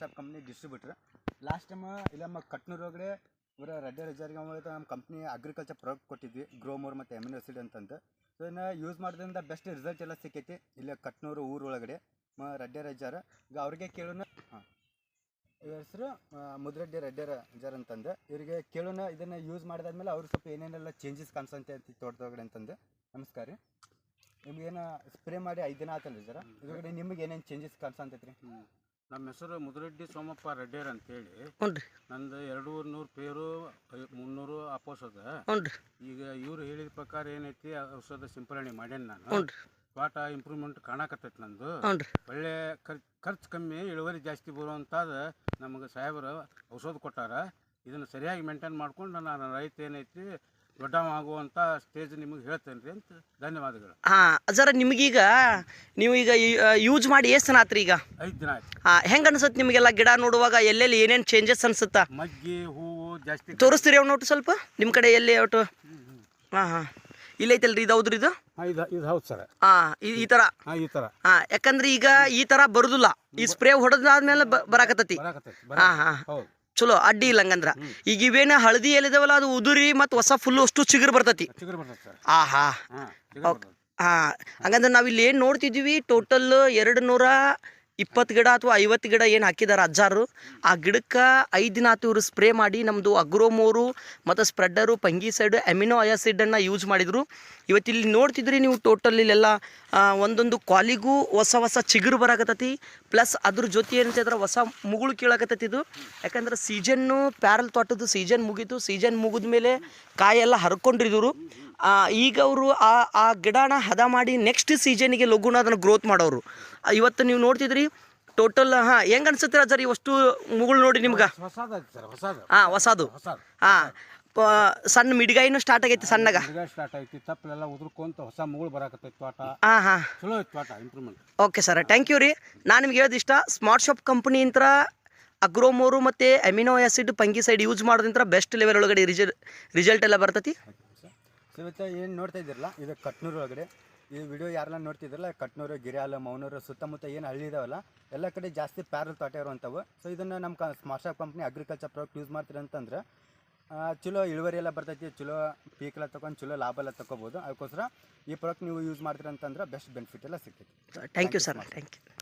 Shop company distributor last time ಇಲ್ಲ ನಮ್ಮ ಕಟ್ನೂರು ಒಳಗಡೆ ಇವರ ರೆಡ್ಡಿ ರಿಜರ್ಗೆ ನಮ್ಮ ಕಂಪ್ನಿ ಅಗ್ರಿಕಲ್ಚರ್ ಪ್ರಾಡಕ್ಟ್ ಕೊಟ್ಟಿದ್ವಿ ಗ್ರೋಮೋರ್ ಮತ್ತು ಎನ್ ಆಸಿಡ್ ಅಂತಂದು. ಸೊ ಇದನ್ನ ಯೂಸ್ ಮಾಡೋದ್ರಿಂದ ಬೆಸ್ಟ್ ರಿಸಲ್ಟ್ ಎಲ್ಲ ಸಿಕ್ಕೈತಿ ಇಲ್ಲೇ ಕಟ್ನೂರು ಊರೊಳಗಡೆ ಮ, ರೆಡ್ಡಿ ರಜಾರ. ಈಗ ಅವ್ರಿಗೆ ಕೇಳೋಣ, ಹಾಂ. ಇವ್ರ ಹೆಸರು ಮುದ್ರೆಡ್ಡಿ ರೆಡ್ಡಿ ರಜಾರ್ ಅಂತಂದು. ಇವರಿಗೆ ಕೇಳೋಣ, ಇದನ್ನು ಯೂಸ್ ಮಾಡಿದಾದ್ಮೇಲೆ ಅವ್ರು ಸ್ವಲ್ಪ ಏನೇನೆಲ್ಲ ಚೇಂಜಸ್ ಕಾಣಿಸಂತೆ ಅಂತ ತೋಟದೊಳಗಡೆ ಅಂತಂದು. ನಮಸ್ಕಾರ ರೀ. ನಿಮ್ಗೇನು ಸ್ಪ್ರೇ ಮಾಡಿ ಐದು ದಿನ ಆತಲ್ಲ ಸರ್ ಇದ್ರೊಳಗಡೆ ನಿಮ್ಗೆ ಏನೇನು ಚೇಂಜಸ್ ಕಾಣಿಸಂತೈತ್ರಿ? ನಮ್ಮ ಹೆಸರು ಮುದ್ರೆಡ್ಡಿ ಸೋಮಪ್ಪ ರೆಡ್ಡಿಯರ್ ಅಂತೇಳಿ. ಹೇಳಿ ನಂದು ಎರಡು ನೂರು ಪೇರು ಐ- ಮುನ್ನೂರು ಅಪೋಸ್ ಅದ. ಈಗ ಇವ್ರು ಹೇಳಿದ ಪ್ರಕಾರ ಏನೈತಿ ಆ ಔಷಧ ಸಿಂಪರಣೆ ಮಾಡೇನಿ ನಾನು. ರೀ. ತೋಟ ಇಂಪ್ರೂವ್ಮೆಂಟ್ ಕಾಣಕತ್ತೈತಿ ನಂದು. ಒಳ್ಳೆ ಖರ್ಚು ಖರ್ಚು ಕಮ್ಮಿ ಇಳುವರಿ ಜಾಸ್ತಿ ಬರುವಂಥದ್ದು ನಮಗೆ ಸಾಹೇಬರು ಔಷಧ ಕೊಟ್ಟಾರ. ಇದನ್ನು ಸರಿಯಾಗಿ ಮೇಂಟೈನ್ ಮಾಡ್ಕೊಂಡು ನಾನು ರೈತ ಏನೈತಿ ದೊಡ್ಡವ ಆಗುವಂಥ ಸ್ಟೇಜ್ ನಿಮಗೆ ಹೇಳ್ತೇನೆ ರೀ ಅಂತ ಧನ್ಯವಾದಗಳು. ಹಾಂ ಅಜರ ನಿಮಗೀಗ ನೀವು ಈಗ ಯೂಸ್ ಮಾಡಿ ಎಷ್ಟು ದಿನ ಆತ್ರಿ ಈಗ ಐದು ದಿನ ಆಯ್ತು. ಹಾಂ ಹೆಂಗೆ ಅನ್ಸುತ್ತೆ ನಿಮಗೆಲ್ಲ ಗಿಡ ನೋಡುವಾಗ ಎಲ್ಲೆಲ್ಲಿ ಏನೇನು ಚೇಂಜಸ್ ಅನ್ಸುತ್ತಾ? ಮಗ್ಗಿ ಹೂವು ಜಾಸ್ತಿ ತೋರಿಸ್ತೀರಿ ಅವ್ನು ನೋಟು ಸ್ವಲ್ಪ? ನಿಮ್ಮ ಕಡೆ ಎಲ್ಲಿ ಒಟ್ಟು? ಹಾಂ ಹಾಂ. ಇಲ್ಲೈತಲ್ರಿ ಇದು ಹೌದ್ರಿ ಇದು? ಇದು ಇದು ಹೌದು ಸರ್. ಹಾಂ ಈ ಥರ ಹಾಂ ಈ ಥರ ಹಾಂ ಯಾಕಂದ್ರೆ ಈಗ ಈ ಥರ ಬರುದಿಲ್ಲ. ಈ ಸ್ಪ್ರೇ ಹೊಡೆದಾದ್ಮೇಲೆ ಬರಾಕತ್ತೈತಿ. ಹಾಂ ಹಾಂ. ಹೌದು. ಚಲೋ ಅಡ್ಡಿ ಇಲ್ಲ ಹಂಗಂದ್ರ ಈಗ ಇವೇನ ಹಳದಿ ಎಲ್ಲಿದಾವಲ್ಲ ಅದು ಉದುರಿ ಮತ್ತು ಹೊಸ ಫುಲ್ಲು ಅಷ್ಟು ಚಿಗುರು ಬರ್ತತಿ. ಆಹಾ. ಹಾಂ ಬರ್ತೈತೆ ಹಾಂ ಹಂಗಂದ್ರೆ ನಾವು ಇಲ್ಲಿ ಏನು ನೋಡ್ತಿದ್ದೀವಿ ಟೋಟಲ್ ಎರಡು ನೂರ ಇಪ್ಪತ್ತು ಗಿಡ ಅಥವಾ ಐವತ್ತು ಗಿಡ ಏನು ಹಾಕಿದ್ದಾರೆ ಅಜ್ಜಾರು ಆ ಗಿಡಕ್ಕೆ ಐದು ದಿನ ಆತು ಇವರು ಸ್ಪ್ರೇ ಮಾಡಿ ನಮ್ಮದು ಅಗ್ರೋಮೋರು ಮತ್ತು ಸ್ಪ್ರೆಡ್ಡರು ಪಂಗಿಸೈಡು ಅಮಿನೋ ಆಯಾಸಿಡನ್ನು ಯೂಸ್ ಮಾಡಿದರು. ಇವತ್ತಿಲ್ಲಿ ನೋಡ್ತಿದ್ರಿ ನೀವು ಟೋಟಲ್ ಇಲ್ಲೆಲ್ಲ ಒಂದೊಂದು ಕ್ವಾಲಿಗೂ ಹೊಸ ಹೊಸ ಚಿಗುರು ಬರಾಕತ್ತತಿ. ಪ್ಲಸ್ ಅದ್ರ ಜೊತೆ ಏನಂತಂದ್ರೆ ಹೊಸ ಮುಗುಳು ಕೀಳಾಕತ್ತತಿ ಇದು. ಯಾಕಂದ್ರೆ ಸೀಜನ್ನು ಪ್ಯಾರಲ್ ತೋಟದ್ದು ಸೀಜನ್ ಮುಗೀತು. ಸೀಜನ್ ಮುಗಿದ ಮೇಲೆ ಕಾಯೆಲ್ಲ ಹರ್ಕೊಂಡಿದ್ರು. ಈಗ ಅವರು ಆ ಆ ಗಿಡನ ಹದ ಮಾಡಿ ನೆಕ್ಸ್ಟ್ ಸೀಸನಿಗೆ ಲಘುನ ಅದನ್ನು ಗ್ರೋತ್ ಮಾಡೋರು. ಇವತ್ತು ನೀವು ನೋಡ್ತಿದ್ರಿ ಟೋಟಲ್ ಹಾಂ ಹೆಂಗೆ ಅನ್ಸುತ್ತೆ ಸರ್ ಇವಷ್ಟು ಮುಗುಳು ನೋಡಿ ನಿಮ್ಗೆ? ಹಾಂ ಹೊಸದು. ಹಾಂ ಸಣ್ಣ ಮಿಡ್ಗಾಯಿನೂ ಸ್ಟಾರ್ಟ್ ಆಗೈತಿ ಸಣ್ಣಗ. ಗಿಡ ಸ್ಟಾರ್ಟ್ ಐತಿ ತಪ್ಪಲೆಲ್ಲ ಉದುರ್ಕೊಂತ ಹೊಸ ಮುಗುಳು ಬರಾಕತ್ತೈತಿ ತೋಟ. ಹಾಂ ಹಾಂ. ಚಲೋ ಐತಿ ತೋಟ improvement okay sir thank you ರೀ. ನಾನು ನಿಮ್ಗೆ ಹೇಳೋದಿಷ್ಟ ಸ್ಮಾರ್ಟ್ ಶಾಪ್ ಕಂಪ್ನಿ ಇಂತ್ರ ಅಗ್ರೋಮೋರು ಮತ್ತು ಅಮಿನೋ ಆ್ಯಸಿಡ್ ಪಂಗಿಸೈಡ್ ಯೂಸ್ ಮಾಡೋದಿಂತ್ರ ಬೆಸ್ಟ್ ಲೆವೆಲ್ ಒಳಗಡೆ ರಿಜಲ್ ರಿಸಲ್ಟ್ ಎಲ್ಲ ಬರ್ತತಿ. ಸೊ ಇವತ್ತು ಏನು ನೋಡ್ತಾ ಇದ್ದಿರಲ್ಲ? ಇದು ಕಟ್ನೂರು ಒಳಗಡೆ. ಈ ವಿಡಿಯೋ ಯಾರೆಲ್ಲ ನೋಡ್ತಿದ್ರಲ್ಲ ಕಟ್ನೂರು ಗಿರಿಯಾಲ ಮೌನೂರು ಸುತ್ತಮುತ್ತ ಏನು ಹಳ್ಳಿ ಇದಾವಲ್ಲ ಎಲ್ಲ ಕಡೆ ಜಾಸ್ತಿ ಪ್ಯಾರಲ್ ತೋಟ ಇರುವಂಥವು. ಸೊ ಇದನ್ನು ನಮ್ಮ ಕ smart company agriculture product use ಮಾಡ್ತೀರಿ ಅಂತಂದ್ರೆ ಚಲೋ ಇಳುವರಿ ಎಲ್ಲ ಬರ್ತೈತಿ ಚಲೋ ಪೀಕ್ ಎಲ್ಲ ತೊಗೊಂಡು ಚಲೋ ಲಾಭ ಎಲ್ಲ ತಗೋಬೋದು ಅದಕ್ಕೋಸ್ಕರ ಈ ಪ್ರಾಡಕ್ಟ್ ನೀವು ಯೂಸ್ ಮಾಡ್ತೀರಂತಂದ್ರೆ ಬೆಸ್ಟ್ ಬೆನಿಫಿಟ್ ಎಲ್ಲ ಸಿಗ್ತೈತಿ. Thank you sir thank you